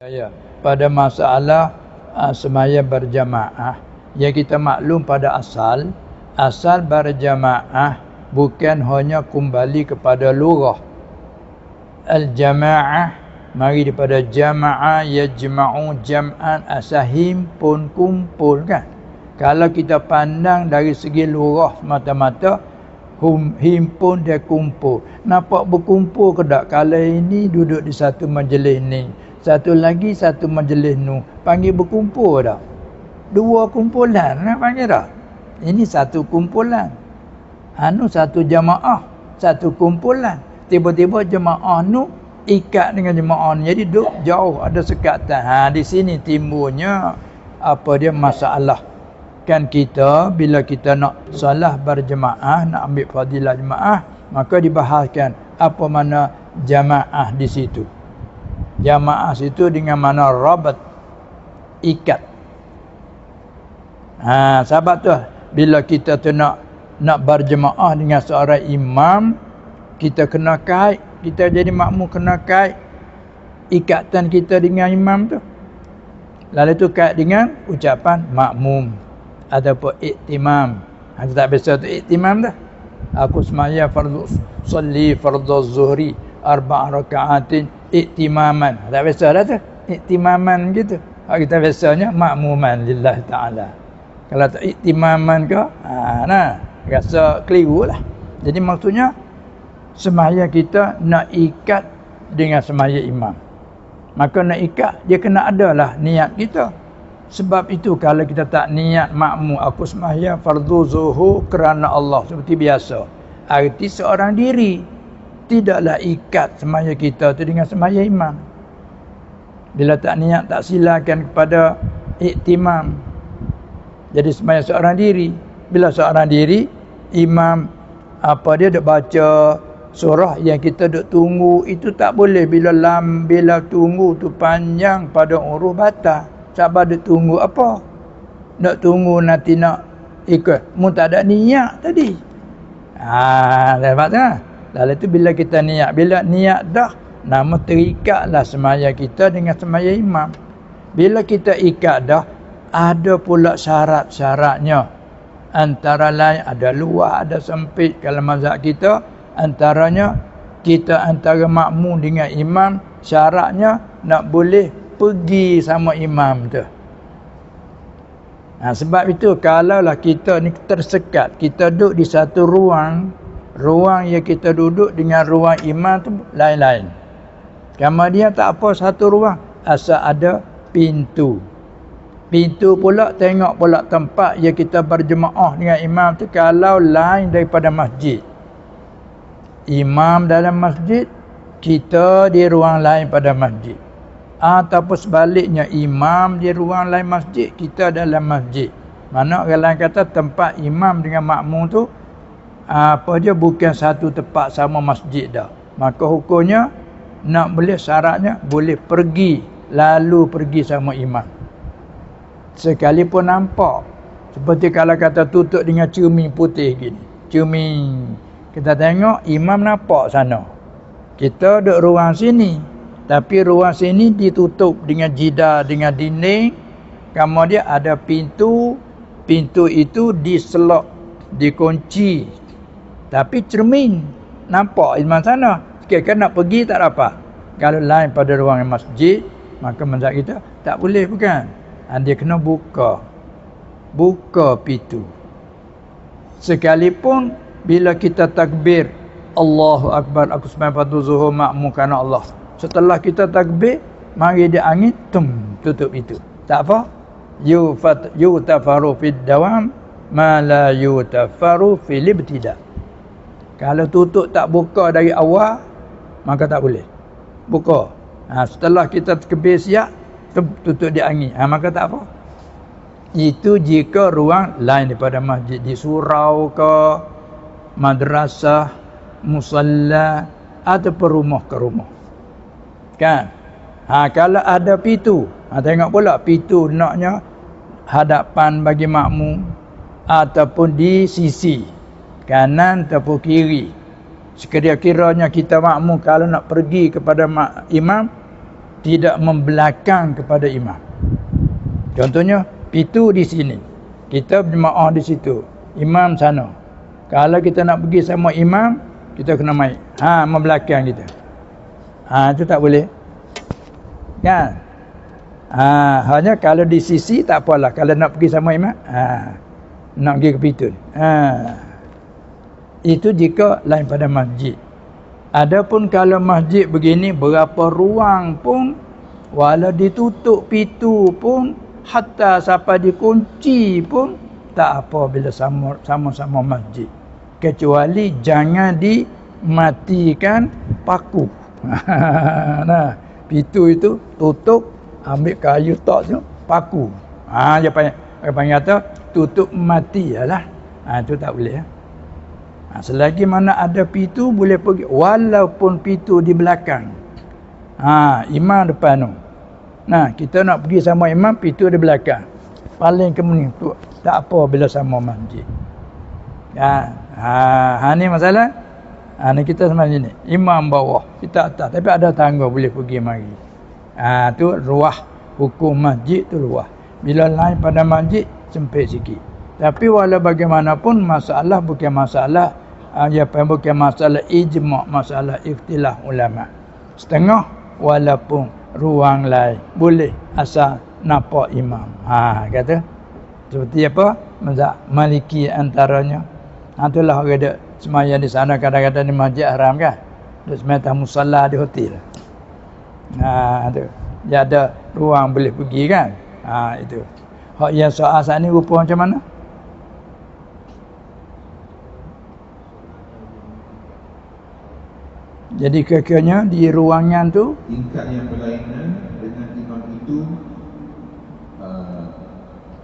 Ya, pada masalah uh, semaya berjamaah, yang kita maklum pada asal, asal berjamaah bukan hanya kembali kepada lurah. Al-jamaah mari daripada jamaah yajma'u jam'an asahim pun kumpul kan. Kalau kita pandang dari segi lurah semata-mata hum, himpun dia kumpul. Nampak berkumpul ke tak? Kalau ini duduk di satu majlis ni satu lagi satu majlis nu panggil berkumpul dah. Dua kumpulan nak panggil dah. Ini satu kumpulan. Anu satu jamaah, satu kumpulan. Tiba-tiba jemaah nu ikat dengan jemaah ni. Jadi duk jauh ada sekatan. Ha di sini timbulnya apa dia masalah. Kan kita bila kita nak salah berjemaah, nak ambil fadilah jemaah, maka dibahaskan apa mana jamaah di situ jamaah situ dengan mana rabat? Ikat. Ha sebab tu bila kita tu nak nak berjemaah dengan seorang imam kita kena kait kita jadi makmum kena kait ikatan kita dengan imam tu. Lalu tu kait dengan ucapan makmum ataupun iktimam. Ha, kita tak biasa tu iktimam dah. Aku semaya fardu salli fardu zuhri arba' raka'atin iktimaman. Tak biasa dah tu. Iktimaman gitu. Ha, kita biasanya makmuman lillah ta'ala. Kalau tak iktimaman ke, ha, nah, rasa keliru lah. Jadi maksudnya, semaya kita nak ikat dengan semaya imam. Maka nak ikat, dia kena ada lah niat kita. Sebab itu kalau kita tak niat makmum, aku semaya fardu zuhu kerana Allah. Seperti biasa. Arti seorang diri tidaklah ikat semaya kita tu dengan semaya imam. Bila tak niat tak silakan kepada iktimam. Jadi semaya seorang diri. Bila seorang diri, imam apa dia duk baca surah yang kita duk tunggu itu tak boleh bila lam bila tunggu tu panjang pada urus batal. Sabar duk tunggu apa? Nak tunggu nanti nak ikut. Mu tak ada niat tadi. Ah, ha, tu. Lalu itu bila kita niat. Bila niat dah, nama terikatlah semaya kita dengan semaya imam. Bila kita ikat dah, ada pula syarat-syaratnya. Antara lain ada luar, ada sempit. Kalau mazhab kita, antaranya kita antara makmum dengan imam, syaratnya nak boleh pergi sama imam tu. Nah, sebab itu kalaulah kita ni tersekat, kita duduk di satu ruang, ruang yang kita duduk dengan ruang imam tu lain-lain. Kamar dia tak apa satu ruang asal ada pintu. Pintu pula tengok pula tempat yang kita berjemaah dengan imam tu kalau lain daripada masjid. Imam dalam masjid, kita di ruang lain pada masjid. Ataupun sebaliknya imam di ruang lain masjid, kita dalam masjid. Mana lain kata tempat imam dengan makmum tu apa dia bukan satu tempat sama masjid dah. Maka hukumnya nak boleh syaratnya boleh pergi lalu pergi sama imam. Sekalipun nampak seperti kalau kata tutup dengan cermin putih gini. Cermin kita tengok imam nampak sana. Kita duduk ruang sini. Tapi ruang sini ditutup dengan jida dengan dinding. Kemudian ada pintu. Pintu itu diselok, dikunci tapi cermin nampak imam sana. Kira nak pergi tak dapat. Kalau lain pada ruang masjid, maka mazhab kita tak boleh bukan. Dia kena buka. Buka pintu. Sekalipun bila kita takbir Allahu Akbar aku sembahyang fardu zuhur makmum kerana Allah. Setelah kita takbir, mari dia angin tum tutup itu. Tak apa. Yufat yutafaru fid dawam ma la yutafaru fil ibtida'. Kalau tutup tak buka dari awal, maka tak boleh. Buka. Ha, setelah kita kebir siap, tutup di angin. Ha, maka tak apa. Itu jika ruang lain daripada masjid. Di surau ke, madrasah, musalla, atau rumah ke rumah. Kan? Ha, kalau ada pitu, ha, tengok pula pitu naknya hadapan bagi makmum ataupun di sisi kanan ataupun kiri sekiranya kiranya kita makmum kalau nak pergi kepada imam tidak membelakang kepada imam. Contohnya pintu di sini. Kita berjemaah di situ. Imam sana. Kalau kita nak pergi sama imam, kita kena mai. Ha, membelakang kita. Ha, itu tak boleh. Kan? Ha, hanya kalau di sisi tak apalah. Kalau nak pergi sama imam, ha, nak pergi ke pintu. Ha. Itu jika lain pada masjid. Adapun kalau masjid begini berapa ruang pun walau ditutup pintu pun hatta sampai dikunci pun tak apa bila sama-sama masjid. Kecuali jangan dimatikan paku. nah, pintu itu tutup ambil kayu tok tu paku. Ha dia panggil kata tutup mati lah. Ha tu tak boleh ya. Selagi mana ada pintu boleh pergi walaupun pintu di belakang. Ha, imam depan tu. Nah, kita nak pergi sama imam pintu di belakang. Paling kemudian tu tak apa bila sama masjid. Ya, ha, ha ni masalah. Ha ni kita sama ni. Imam bawah, kita atas tapi ada tangga boleh pergi mari. Ha tu ruah hukum masjid tu ruah. Bila lain pada masjid sempit sikit. Tapi walau bagaimanapun masalah bukan masalah dia bukan masalah ijma' masalah ikhtilaf ulama. Setengah walaupun ruang lain. Boleh asal nampak imam. Ha kata. Seperti apa? Mazhab maliki antaranya. Ha itulah orang semaya di sana kadang-kadang di masjid haram kan? Dia semata musalla di hotel. Ha tu. Dia ada ruang boleh pergi kan? Ha itu. Hak yang soal saat ni rupa macam mana Jadi kekenya di ruangan tu tingkat yang berlainan dengan imam itu uh,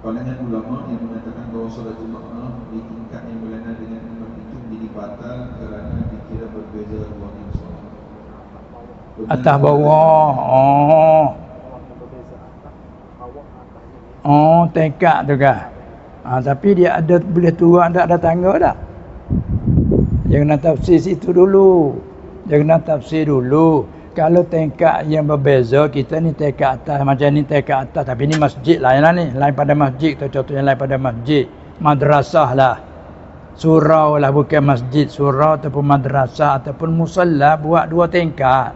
pandangan ulama yang mengatakan bahawa solat jemaah di tingkat yang berlainan dengan imam itu menjadi batal kerana dikira berbeza ruang yang solat. Atas bawah. Oh. Oh, tekak tu kan. Ha, tapi dia ada boleh turun tak ada tangga tak? Jangan tafsir situ dulu. Jangan tafsir dulu. Kalau tingkat yang berbeza, kita ni tingkat atas. Macam ni tingkat atas. Tapi ni masjid lain lah ni. Lain pada masjid. Contohnya lain pada masjid. Madrasah lah. Surau lah bukan masjid. Surau ataupun madrasah ataupun musalla buat dua tingkat.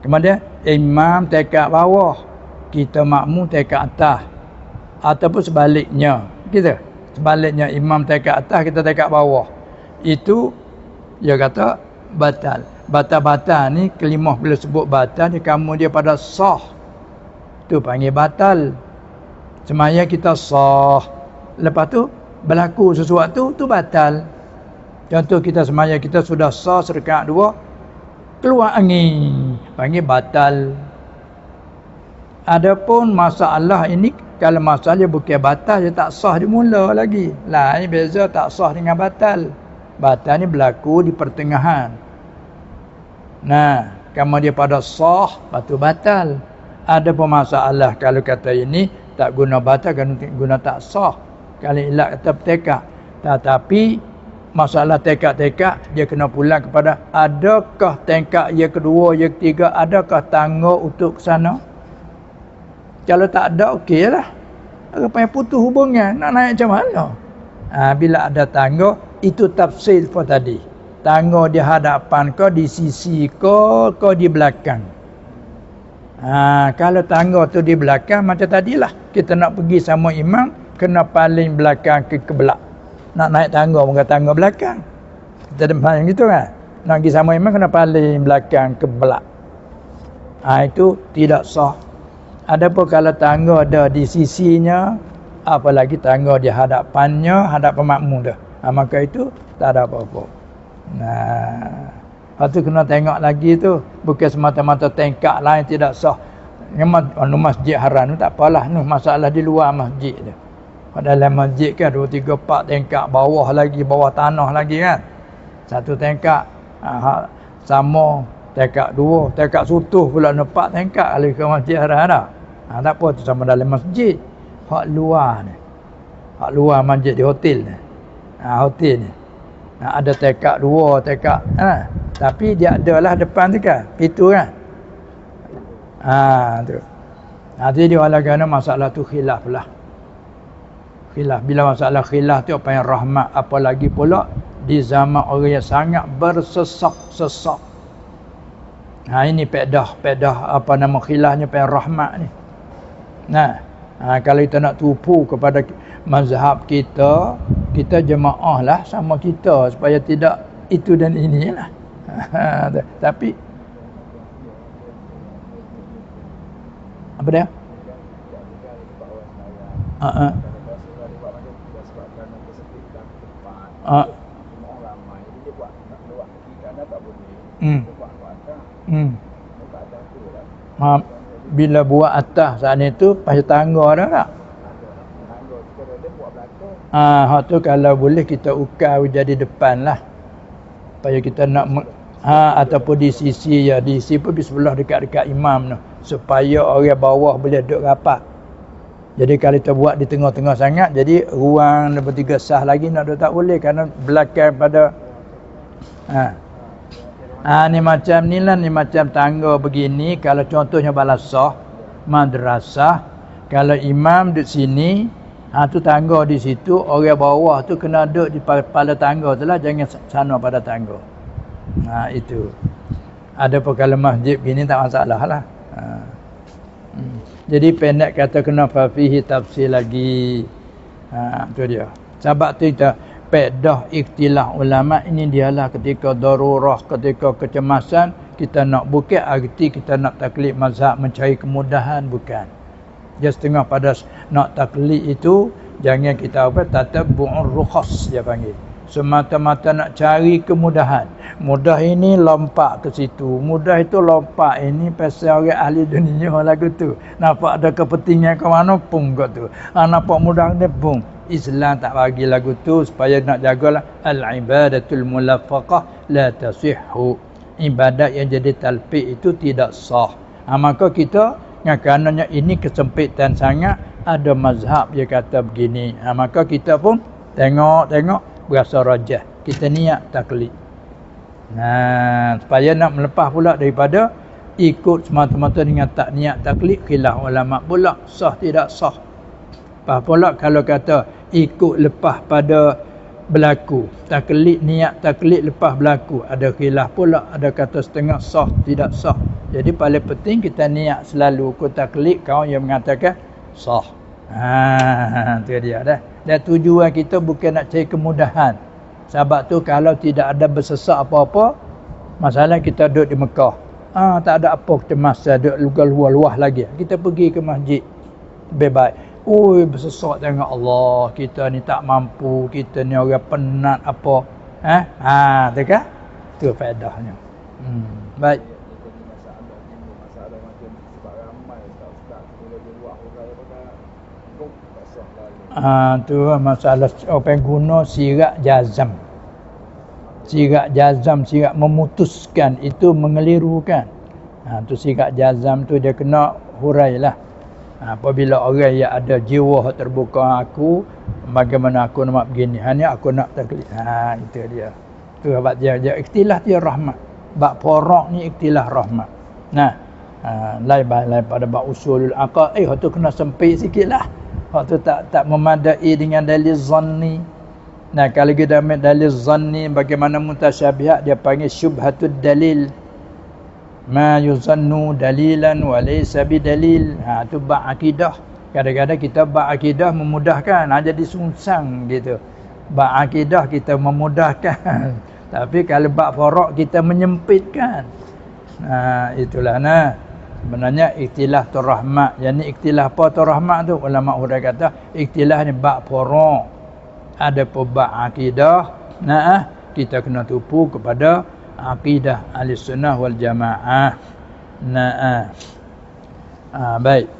Kemudian imam tingkat bawah. Kita makmum tingkat atas. Ataupun sebaliknya. Kita. Sebaliknya imam tingkat atas, kita tingkat bawah. Itu, dia kata, batal batal-batal ni kelimah bila sebut batal ni kamu dia pada sah. Tu panggil batal. Semaya kita sah. Lepas tu berlaku sesuatu tu batal. Contoh kita semaya kita sudah sah serkat dua keluar angin. Panggil batal. Adapun masalah ini kalau masalah bukan batal dia tak sah di mula lagi. Lain beza tak sah dengan batal. Batal ni berlaku di pertengahan Nah, kamu dia pada sah, batu batal. Ada pemasalah kalau kata ini tak guna batal kan guna tak sah. Kalau ilat kata tekak. Tetapi masalah tekak-tekak dia kena pulang kepada adakah tekak yang kedua, yang ketiga, adakah tangga untuk ke sana? Kalau tak ada okeylah. Apa yang putus hubungan nak naik macam mana? Ha, bila ada tangga itu tafsir for tadi tangga di hadapan kau di sisi kau kau di belakang. Ha, kalau tangga tu di belakang macam tadilah kita nak pergi sama imam kena paling belakang ke kebelak nak naik tangga muka tangga belakang. Kita ada macam gitu kan nak pergi sama imam kena paling belakang ke belak. Ha, itu tidak sah. Adapun kalau tangga ada di sisinya apalagi tangga di hadapannya hadap pemakmum dah ha, maka itu tak ada apa-apa Nah. Lepas tu kena tengok lagi tu. Bukan semata-mata tengkak lain tidak sah. Memang masjid haram tu tak apalah. Ni masalah di luar masjid tu. Dalam masjid kan dua tiga empat tengkak bawah lagi bawah tanah lagi kan. Satu tengkak ha, sama tengkak dua, tengkak sutuh pula nempak tengkak kalau ke masjid haram dah. Ha, tak apa tu sama dalam masjid. Hak luar ni. Hak luar masjid di hotel ni. Ha, hotel ni. Nah, ada tekak dua tekak. Ha. Tapi dia adalah depan tu kan. Pintu kan. Ha, Ha tu. Nanti dia wala kerana masalah tu khilaf lah. Khilaf. Bila masalah khilaf tu apa yang rahmat. Apalagi pula di zaman orang yang sangat bersesak-sesak. Ha ini pedah, pedah apa nama khilafnya yang rahmat ni. Nah, ha, kalau kita nak tupu kepada mazhab kita, kita jemaah lah sama kita supaya tidak itu dan ini lah. Ha, tapi apa dia? Ha ah. Ha. Hmm. Hmm. Ha. Bila buat atas saat itu pasal tangga dah tak? Ah, ha, tu kalau boleh kita ukar jadi depan lah. Supaya kita nak ha ataupun di sisi ya di sisi pun di sebelah dekat-dekat imam tu supaya orang bawah boleh duduk rapat. Jadi kalau kita buat di tengah-tengah sangat jadi ruang lebih tiga sah lagi nak duduk tak boleh kerana belakang pada ha. Ha ni macam ni lah ni macam tangga begini kalau contohnya balasah madrasah kalau imam duduk sini ha tu tangga di situ orang bawah tu kena duduk di pada tangga tu lah jangan sana pada tangga. Ha itu. Ada pun kalau masjid begini tak masalah lah. Ha. Hmm. Jadi pendek kata kenapa fihi tafsir lagi. Ha tu dia. Sebab tu kita pedah ikhtilah ulama ini dialah ketika darurah ketika kecemasan kita nak bukan arti kita nak taklid mazhab mencari kemudahan bukan. Just tengah pada nak taklid itu jangan kita apa tatabbu'ur rukhas dia panggil semata-mata nak cari kemudahan. Mudah ini lompat ke situ. Mudah itu lompat ini pasal orang ahli dunia lagu tu. Nampak ada kepentingan ke mana pun kot tu. Ha, nampak mudah ni pun. Islam tak bagi lagu tu supaya nak jagalah al-ibadatul mulafaqah la tasihhu. Ibadat yang jadi talfiq itu tidak sah. Ha, maka kita yang karenanya ini kesempitan sangat ada mazhab dia kata begini. Ha, maka kita pun tengok-tengok berasa rajah kita niat taklid nah supaya nak melepas pula daripada ikut semata-mata dengan tak niat taklid khilaf ulama pula sah tidak sah apa pula kalau kata ikut lepas pada berlaku taklid niat taklid lepas berlaku ada khilaf pula ada kata setengah sah tidak sah jadi paling penting kita niat selalu ikut taklid kau yang mengatakan sah ha tu dia dah dan tujuan kita bukan nak cari kemudahan. Sebab tu kalau tidak ada bersesak apa-apa, masalah kita duduk di Mekah. Ah tak ada apa kita masa duduk luar-luar lagi. Kita pergi ke masjid. Lebih baik. Oi bersesak dengan Allah. Kita ni tak mampu. Kita ni orang penat apa. Eh? Ha, dekat? Tu faedahnya. Hmm. Baik. Ha, tu masalah apa yang guna sirat jazam. Sirat jazam, sirat memutuskan itu mengelirukan. Ha, tu sirat jazam tu dia kena hurailah. Apabila orang yang ada jiwa terbuka aku, bagaimana aku nak begini? Ha, ni aku nak taklid. Ha, itu dia. Tu sebab dia, dia ikhtilah dia rahmat. Bak porok ni ikhtilah rahmat. Nah, ha, lain, lain pada bak usulul aqah. Eh, tu kena sempit sikit lah. Waktu tak tak memadai dengan dalil zanni. Nah, kalau kita ambil dalil zanni bagaimana mutasyabihat dia panggil syubhatud dalil. Ma yuzannu dalilan wa laysa bidalil. Ha tu ba akidah. Kadang-kadang kita ba akidah memudahkan, ha, jadi sungsang gitu. Ba akidah kita memudahkan. Tapi kalau ba faraq kita menyempitkan. Ha itulah nah sebenarnya ikhtilaf tu rahmat yang ni ikhtilaf apa tu rahmat tu ulama sudah kata ikhtilaf ni bab furu' ada pun bab akidah nah kita kena tupu kepada akidah ahli sunnah wal jamaah. Nah ah baik